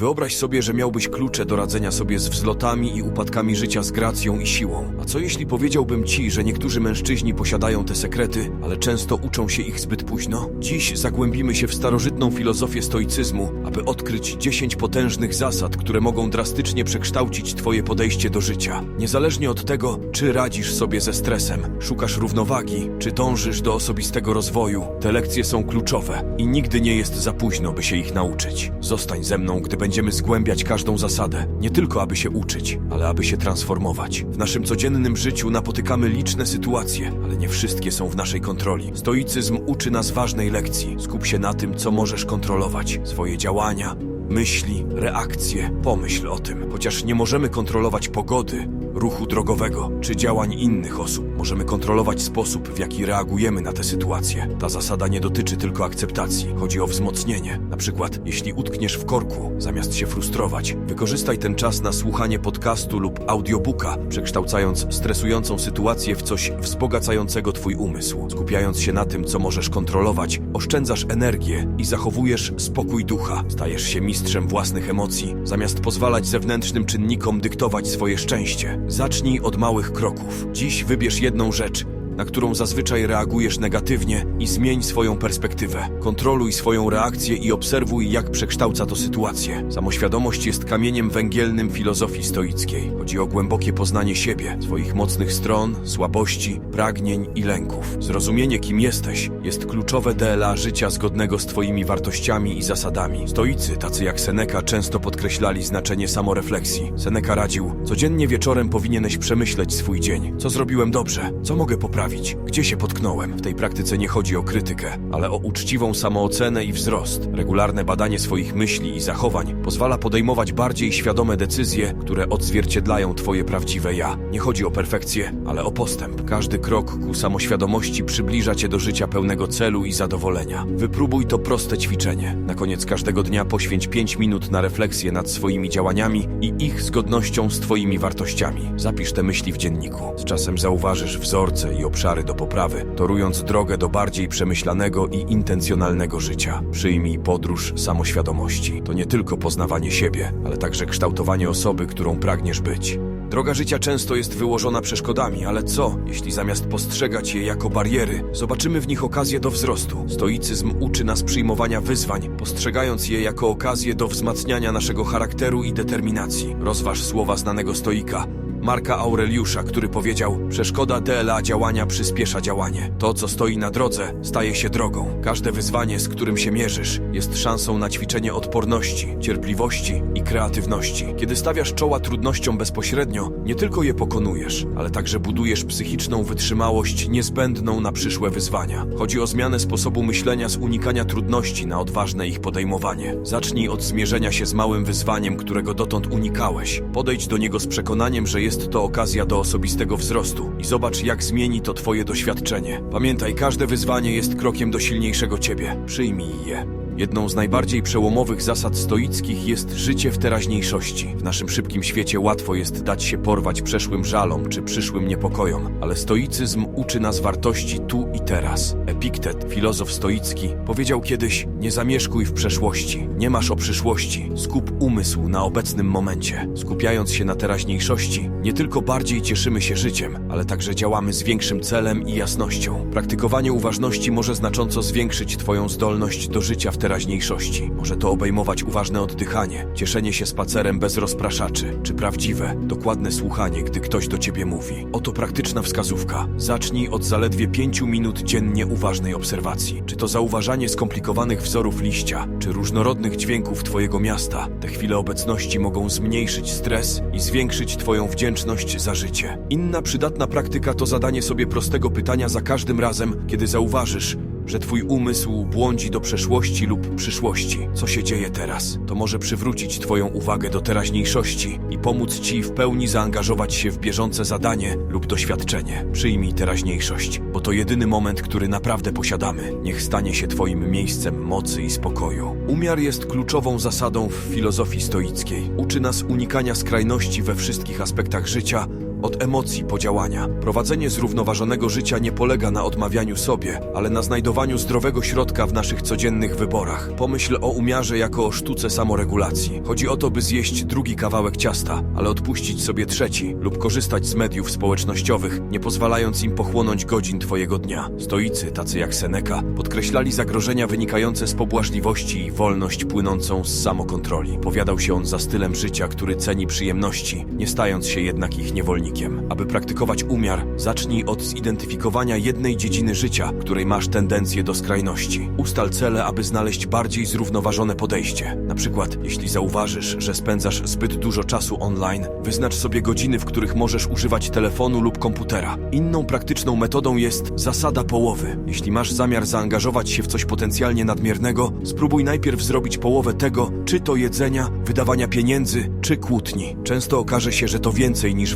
Wyobraź sobie, że miałbyś klucze do radzenia sobie z wzlotami i upadkami życia z gracją i siłą. A co jeśli powiedziałbym ci, że niektórzy mężczyźni posiadają te sekrety, ale często uczą się ich zbyt późno? Dziś zagłębimy się w starożytną filozofię stoicyzmu, aby odkryć 10 potężnych zasad, które mogą drastycznie przekształcić twoje podejście do życia. Niezależnie od tego, czy radzisz sobie ze stresem, szukasz równowagi, czy dążysz do osobistego rozwoju, te lekcje są kluczowe i nigdy nie jest za późno, by się ich nauczyć. Zostań ze mną, gdy będziemy zgłębiać każdą zasadę, nie tylko aby się uczyć, ale aby się transformować. W naszym codziennym życiu napotykamy liczne sytuacje, ale nie wszystkie są w naszej kontroli. Stoicyzm uczy nas ważnej lekcji. Skup się na tym, co możesz kontrolować, swoje działania, myśli, reakcje. Pomyśl o tym. Chociaż nie możemy kontrolować pogody, ruchu drogowego czy działań innych osób, możemy kontrolować sposób, w jaki reagujemy na te sytuacje. Ta zasada nie dotyczy tylko akceptacji, chodzi o wzmocnienie. Na przykład, jeśli utkniesz w korku, zamiast się frustrować, wykorzystaj ten czas na słuchanie podcastu lub audiobooka, przekształcając stresującą sytuację w coś wzbogacającego twój umysł. Skupiając się na tym, co możesz kontrolować, oszczędzasz energię i zachowujesz spokój ducha. Stajesz się mistrzem własnych emocji, zamiast pozwalać zewnętrznym czynnikom dyktować swoje szczęście. Zacznij od małych kroków. Dziś wybierz jedną rzecz, na którą zazwyczaj reagujesz negatywnie i zmień swoją perspektywę. Kontroluj swoją reakcję i obserwuj, jak przekształca to sytuację. Samoświadomość jest kamieniem węgielnym filozofii stoickiej. Chodzi o głębokie poznanie siebie, swoich mocnych stron, słabości, pragnień i lęków. Zrozumienie, kim jesteś, jest kluczowe dla życia zgodnego z twoimi wartościami i zasadami. Stoicy, tacy jak Seneca, często podkreślali znaczenie samorefleksji. Seneca radził, codziennie wieczorem powinieneś przemyśleć swój dzień. Co zrobiłem dobrze? Co mogę poprawić? Gdzie się potknąłem? W tej praktyce nie chodzi o krytykę, ale o uczciwą samoocenę i wzrost. Regularne badanie swoich myśli i zachowań pozwala podejmować bardziej świadome decyzje, które odzwierciedlają twoje prawdziwe ja. Nie chodzi o perfekcję, ale o postęp. Każdy krok ku samoświadomości przybliża cię do życia pełnego celu i zadowolenia. Wypróbuj to proste ćwiczenie. Na koniec każdego dnia poświęć 5 minut na refleksję nad swoimi działaniami i ich zgodnością z twoimi wartościami. Zapisz te myśli w dzienniku. Z czasem zauważysz wzorce i obszary do poprawy, torując drogę do bardziej przemyślanego i intencjonalnego życia. Przyjmij podróż samoświadomości. To nie tylko poznawanie siebie, ale także kształtowanie osoby, którą pragniesz być. Droga życia często jest wyłożona przeszkodami, ale co, jeśli zamiast postrzegać je jako bariery, zobaczymy w nich okazję do wzrostu? Stoicyzm uczy nas przyjmowania wyzwań, postrzegając je jako okazję do wzmacniania naszego charakteru i determinacji. Rozważ słowa znanego stoika. Marka Aureliusza, który powiedział: Przeszkoda DLA działania przyspiesza działanie. To, co stoi na drodze, staje się drogą. Każde wyzwanie, z którym się mierzysz, jest szansą na ćwiczenie odporności, cierpliwości i kreatywności. Kiedy stawiasz czoła trudnościom bezpośrednio, nie tylko je pokonujesz, ale także budujesz psychiczną wytrzymałość niezbędną na przyszłe wyzwania. Chodzi o zmianę sposobu myślenia z unikania trudności na odważne ich podejmowanie. Zacznij od zmierzenia się z małym wyzwaniem, którego dotąd unikałeś. Podejdź do niego z przekonaniem, że jest to okazja do osobistego wzrostu i zobacz, jak zmieni to Twoje doświadczenie. Pamiętaj, każde wyzwanie jest krokiem do silniejszego Ciebie. Przyjmij je. Jedną z najbardziej przełomowych zasad stoickich jest życie w teraźniejszości. W naszym szybkim świecie łatwo jest dać się porwać przeszłym żalom czy przyszłym niepokojom, ale stoicyzm uczy nas wartości tu i teraz. Epiktet, filozof stoicki, powiedział kiedyś: Nie zamieszkuj w przeszłości, nie masz o przyszłości, skup umysł na obecnym momencie. Skupiając się na teraźniejszości, nie tylko bardziej cieszymy się życiem, ale także działamy z większym celem i jasnością. Praktykowanie uważności może znacząco zwiększyć Twoją zdolność do życia w teraźniejszości. Może to obejmować uważne oddychanie, cieszenie się spacerem bez rozpraszaczy, czy prawdziwe, dokładne słuchanie, gdy ktoś do ciebie mówi. Oto praktyczna wskazówka. Zacznij od zaledwie 5 minut dziennie uważnej obserwacji. Czy to zauważanie skomplikowanych wzorów liścia, czy różnorodnych dźwięków twojego miasta. Te chwile obecności mogą zmniejszyć stres i zwiększyć twoją wdzięczność za życie. Inna przydatna praktyka to zadanie sobie prostego pytania za każdym razem, kiedy zauważysz, że twój umysł błądzi do przeszłości lub przyszłości. Co się dzieje teraz? To może przywrócić twoją uwagę do teraźniejszości i pomóc ci w pełni zaangażować się w bieżące zadanie lub doświadczenie. Przyjmij teraźniejszość, bo to jedyny moment, który naprawdę posiadamy. Niech stanie się twoim miejscem mocy i spokoju. Umiar jest kluczową zasadą w filozofii stoickiej. Uczy nas unikania skrajności we wszystkich aspektach życia, od emocji po działania. Prowadzenie zrównoważonego życia nie polega na odmawianiu sobie, ale na znajdowaniu zdrowego środka w naszych codziennych wyborach. Pomyśl o umiarze jako o sztuce samoregulacji. Chodzi o to, by zjeść drugi kawałek ciasta, ale odpuścić sobie trzeci lub korzystać z mediów społecznościowych, nie pozwalając im pochłonąć godzin twojego dnia. Stoicy, tacy jak Seneca, podkreślali zagrożenia wynikające z pobłażliwości i wolność płynącą z samokontroli. Powiadał się on za stylem życia, który ceni przyjemności, nie stając się jednak ich niewolnikiem. Aby praktykować umiar, zacznij od zidentyfikowania jednej dziedziny życia, której masz tendencję do skrajności. Ustal cele, aby znaleźć bardziej zrównoważone podejście. Na przykład, jeśli zauważysz, że spędzasz zbyt dużo czasu online, wyznacz sobie godziny, w których możesz używać telefonu lub komputera. Inną praktyczną metodą jest zasada połowy. Jeśli masz zamiar zaangażować się w coś potencjalnie nadmiernego, spróbuj najpierw zrobić połowę tego, czy to jedzenia, wydawania pieniędzy, czy kłótni. Często okaże się, że to więcej niż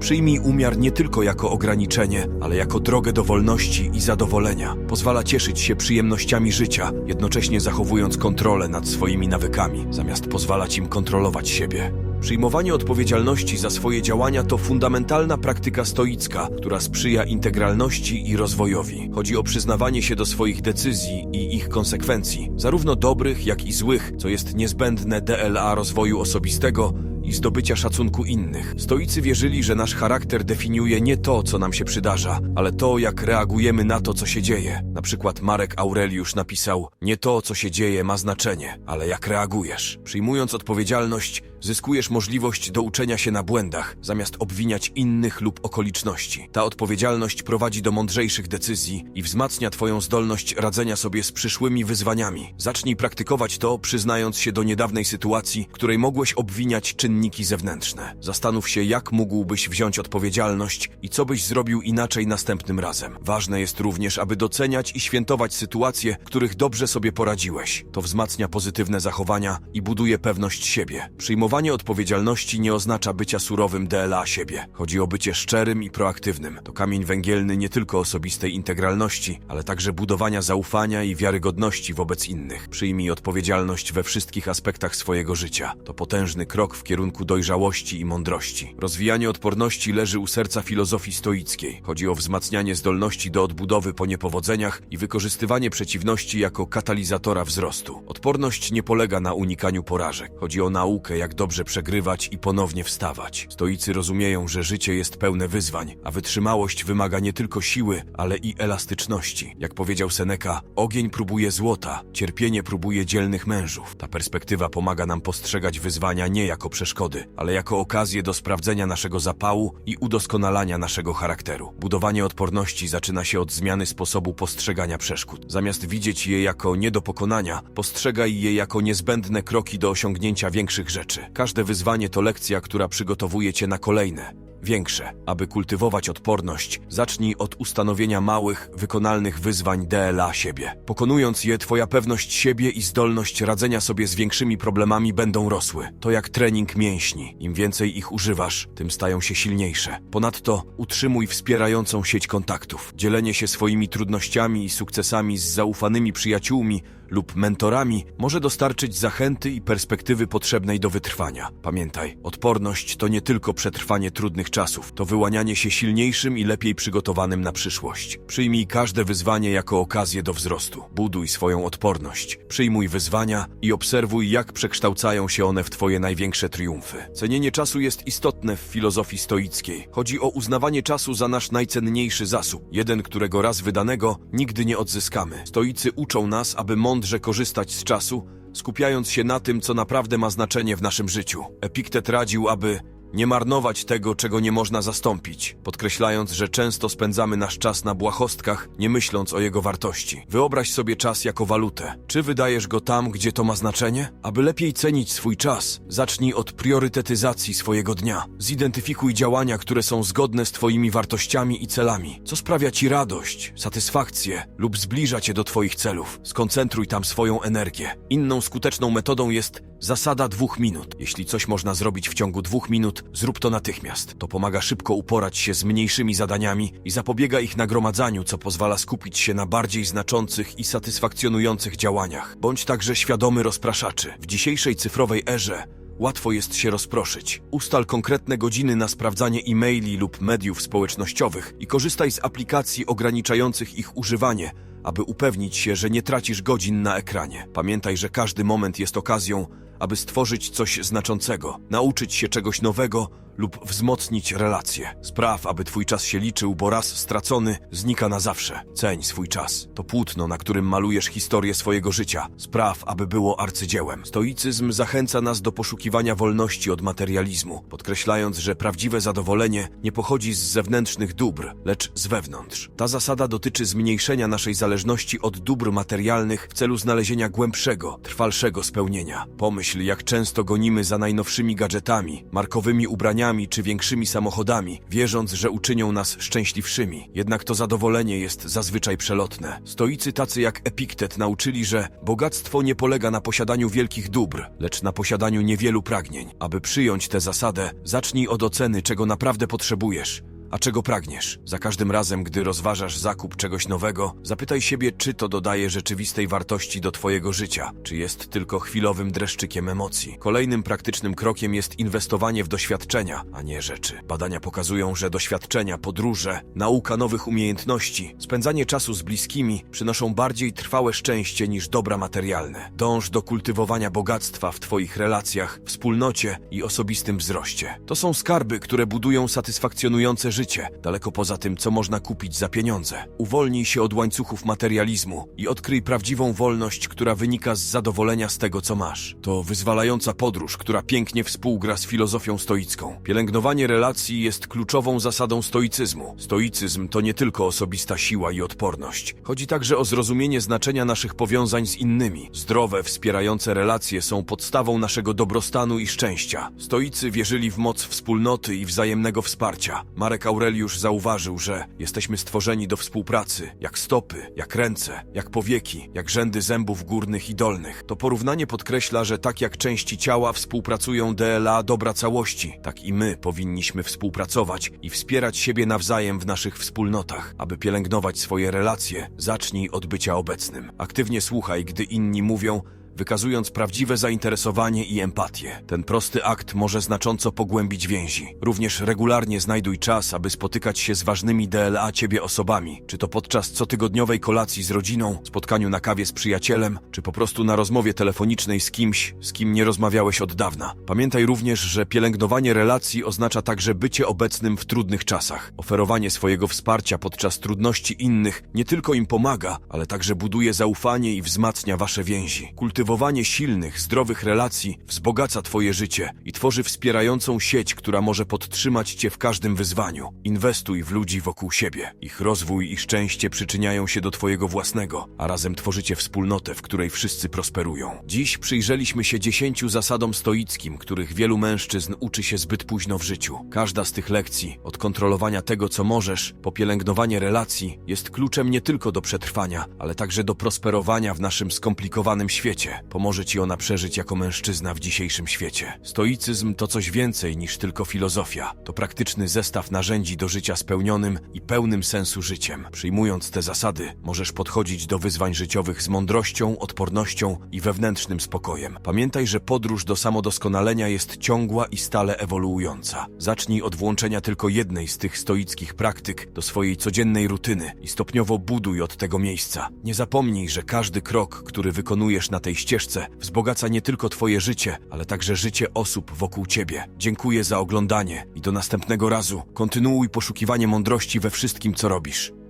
Przyjmij umiar nie tylko jako ograniczenie, ale jako drogę do wolności i zadowolenia. Pozwala cieszyć się przyjemnościami życia, jednocześnie zachowując kontrolę nad swoimi nawykami, zamiast pozwalać im kontrolować siebie. Przyjmowanie odpowiedzialności za swoje działania to fundamentalna praktyka stoicka, która sprzyja integralności i rozwojowi. Chodzi o przyznawanie się do swoich decyzji i ich konsekwencji, zarówno dobrych, jak i złych, co jest niezbędne DLA rozwoju osobistego i zdobycia szacunku innych. Stoicy wierzyli, że nasz charakter definiuje nie to, co nam się przydarza, ale to, jak reagujemy na to, co się dzieje. Na przykład Marek Aureliusz napisał: Nie to, co się dzieje, ma znaczenie, ale jak reagujesz. Przyjmując odpowiedzialność, zyskujesz możliwość do uczenia się na błędach, zamiast obwiniać innych lub okoliczności. Ta odpowiedzialność prowadzi do mądrzejszych decyzji i wzmacnia Twoją zdolność radzenia sobie z przyszłymi wyzwaniami. Zacznij praktykować to, przyznając się do niedawnej sytuacji, której mogłeś obwiniać czynniki zewnętrzne. Zastanów się, jak mógłbyś wziąć odpowiedzialność i co byś zrobił inaczej następnym razem. Ważne jest również, aby doceniać i świętować sytuacje, których dobrze sobie poradziłeś. To wzmacnia pozytywne zachowania i buduje pewność siebie. Przyjmowanie odpowiedzialności nie oznacza bycia surowym DLA siebie. Chodzi o bycie szczerym i proaktywnym. To kamień węgielny nie tylko osobistej integralności, ale także budowania zaufania i wiarygodności wobec innych. Przyjmij odpowiedzialność we wszystkich aspektach swojego życia. To potężny krok w kierunku dojrzałości i mądrości. Rozwijanie odporności leży u serca filozofii stoickiej. Chodzi o wzmacnianie zdolności do odbudowy po niepowodzeniach i wykorzystywanie przeciwności jako katalizatora wzrostu. Odporność nie polega na unikaniu porażek. Chodzi o naukę, jak dobrze przegrywać i ponownie wstawać. Stoicy rozumieją, że życie jest pełne wyzwań, a wytrzymałość wymaga nie tylko siły, ale i elastyczności. Jak powiedział Seneca, ogień próbuje złota, cierpienie próbuje dzielnych mężów. Ta perspektywa pomaga nam postrzegać wyzwania nie jako przeszkody, ale jako okazję do sprawdzenia naszego zapału i udoskonalania naszego charakteru. Budowanie odporności zaczyna się od zmiany sposobu postrzegania przeszkód. Zamiast widzieć je jako nie do pokonania, postrzegaj je jako niezbędne kroki do osiągnięcia większych rzeczy. Każde wyzwanie to lekcja, która przygotowuje cię na kolejne. Większe. Aby kultywować odporność, zacznij od ustanowienia małych, wykonalnych wyzwań DLA siebie. Pokonując je, twoja pewność siebie i zdolność radzenia sobie z większymi problemami będą rosły. To jak trening mięśni. Im więcej ich używasz, tym stają się silniejsze. Ponadto utrzymuj wspierającą sieć kontaktów. Dzielenie się swoimi trudnościami i sukcesami z zaufanymi przyjaciółmi lub mentorami może dostarczyć zachęty i perspektywy potrzebnej do wytrwania. Pamiętaj, odporność to nie tylko przetrwanie trudnych czasów, to wyłanianie się silniejszym i lepiej przygotowanym na przyszłość. Przyjmij każde wyzwanie jako okazję do wzrostu. Buduj swoją odporność. Przyjmuj wyzwania i obserwuj, jak przekształcają się one w Twoje największe triumfy. Cenienie czasu jest istotne w filozofii stoickiej. Chodzi o uznawanie czasu za nasz najcenniejszy zasób, jeden, którego raz wydanego nigdy nie odzyskamy. Stoicy uczą nas, aby mądrze korzystać z czasu, skupiając się na tym, co naprawdę ma znaczenie w naszym życiu. Epiktet radził, aby nie marnować tego, czego nie można zastąpić, podkreślając, że często spędzamy nasz czas na błahostkach, nie myśląc o jego wartości. Wyobraź sobie czas jako walutę. Czy wydajesz go tam, gdzie to ma znaczenie? Aby lepiej cenić swój czas, zacznij od priorytetyzacji swojego dnia. Zidentyfikuj działania, które są zgodne z Twoimi wartościami i celami. Co sprawia Ci radość, satysfakcję lub zbliża Cię do Twoich celów. Skoncentruj tam swoją energię. Inną skuteczną metodą jest zasada dwóch minut. Jeśli coś można zrobić w ciągu dwóch minut, zrób to natychmiast. To pomaga szybko uporać się z mniejszymi zadaniami i zapobiega ich nagromadzaniu, co pozwala skupić się na bardziej znaczących i satysfakcjonujących działaniach. Bądź także świadomy rozpraszaczy. W dzisiejszej cyfrowej erze Łatwo jest się rozproszyć. Ustal konkretne godziny na sprawdzanie e-maili lub mediów społecznościowych i korzystaj z aplikacji ograniczających ich używanie, aby upewnić się, że nie tracisz godzin na ekranie. Pamiętaj, że każdy moment jest okazją, aby stworzyć coś znaczącego, nauczyć się czegoś nowego lub wzmocnić relacje. Spraw, aby twój czas się liczył, bo raz stracony znika na zawsze. Ceń swój czas. To płótno, na którym malujesz historię swojego życia. Spraw, aby było arcydziełem. Stoicyzm zachęca nas do poszukiwania wolności od materializmu, podkreślając, że prawdziwe zadowolenie nie pochodzi z zewnętrznych dóbr, lecz z wewnątrz. Ta zasada dotyczy zmniejszenia naszej zależności od dóbr materialnych w celu znalezienia głębszego, trwalszego spełnienia. Pomyśl, jak często gonimy za najnowszymi gadżetami, markowymi ubraniami czy większymi samochodami, wierząc, że uczynią nas szczęśliwszymi. Jednak to zadowolenie jest zazwyczaj przelotne. Stoicy tacy jak Epiktet nauczyli, że bogactwo nie polega na posiadaniu wielkich dóbr, lecz na posiadaniu niewielu pragnień. Aby przyjąć tę zasadę, zacznij od oceny, czego naprawdę potrzebujesz. A czego pragniesz? Za każdym razem, gdy rozważasz zakup czegoś nowego, zapytaj siebie, czy to dodaje rzeczywistej wartości do Twojego życia, czy jest tylko chwilowym dreszczykiem emocji. Kolejnym praktycznym krokiem jest inwestowanie w doświadczenia, a nie rzeczy. Badania pokazują, że doświadczenia, podróże, nauka nowych umiejętności, spędzanie czasu z bliskimi przynoszą bardziej trwałe szczęście niż dobra materialne. Dąż do kultywowania bogactwa w Twoich relacjach, wspólnocie i osobistym wzroście. To są skarby, które budują satysfakcjonujące życie, daleko poza tym, co można kupić za pieniądze. Uwolnij się od łańcuchów materializmu i odkryj prawdziwą wolność, która wynika z zadowolenia z tego, co masz. To wyzwalająca podróż, która pięknie współgra z filozofią stoicką. Pielęgnowanie relacji jest kluczową zasadą stoicyzmu. Stoicyzm to nie tylko osobista siła i odporność. Chodzi także o zrozumienie znaczenia naszych powiązań z innymi. Zdrowe, wspierające relacje są podstawą naszego dobrostanu i szczęścia. Stoicy wierzyli w moc wspólnoty i wzajemnego wsparcia. Marek Aureliusz zauważył, że jesteśmy stworzeni do współpracy, jak stopy, jak ręce, jak powieki, jak rzędy zębów górnych i dolnych. To porównanie podkreśla, że tak jak części ciała współpracują DLA dobra całości, tak i my powinniśmy współpracować i wspierać siebie nawzajem w naszych wspólnotach. Aby pielęgnować swoje relacje, zacznij od bycia obecnym. Aktywnie słuchaj, gdy inni mówią, wykazując prawdziwe zainteresowanie i empatię. Ten prosty akt może znacząco pogłębić więzi. Również regularnie znajduj czas, aby spotykać się z ważnymi DLA ciebie osobami, czy to podczas cotygodniowej kolacji z rodziną, spotkaniu na kawie z przyjacielem, czy po prostu na rozmowie telefonicznej z kimś, z kim nie rozmawiałeś od dawna. Pamiętaj również, że pielęgnowanie relacji oznacza także bycie obecnym w trudnych czasach. Oferowanie swojego wsparcia podczas trudności innych nie tylko im pomaga, ale także buduje zaufanie i wzmacnia wasze więzi. Kultywowanie silnych, zdrowych relacji wzbogaca Twoje życie i tworzy wspierającą sieć, która może podtrzymać Cię w każdym wyzwaniu. Inwestuj w ludzi wokół siebie. Ich rozwój i szczęście przyczyniają się do Twojego własnego, a razem tworzycie wspólnotę, w której wszyscy prosperują. Dziś przyjrzeliśmy się dziesięciu zasadom stoickim, których wielu mężczyzn uczy się zbyt późno w życiu. Każda z tych lekcji, od kontrolowania tego, co możesz, po pielęgnowanie relacji, jest kluczem nie tylko do przetrwania, ale także do prosperowania w naszym skomplikowanym świecie. Pomoże ci ona przeżyć jako mężczyzna w dzisiejszym świecie. Stoicyzm to coś więcej niż tylko filozofia. To praktyczny zestaw narzędzi do życia spełnionym i pełnym sensu życiem. Przyjmując te zasady, możesz podchodzić do wyzwań życiowych z mądrością, odpornością i wewnętrznym spokojem. Pamiętaj, że podróż do samodoskonalenia jest ciągła i stale ewoluująca. Zacznij od włączenia tylko jednej z tych stoickich praktyk do swojej codziennej rutyny i stopniowo buduj od tego miejsca. Nie zapomnij, że każdy krok, który wykonujesz na tej ścieżce, wzbogaca nie tylko Twoje życie, ale także życie osób wokół Ciebie. Dziękuję za oglądanie i do następnego razu kontynuuj poszukiwanie mądrości we wszystkim, co robisz.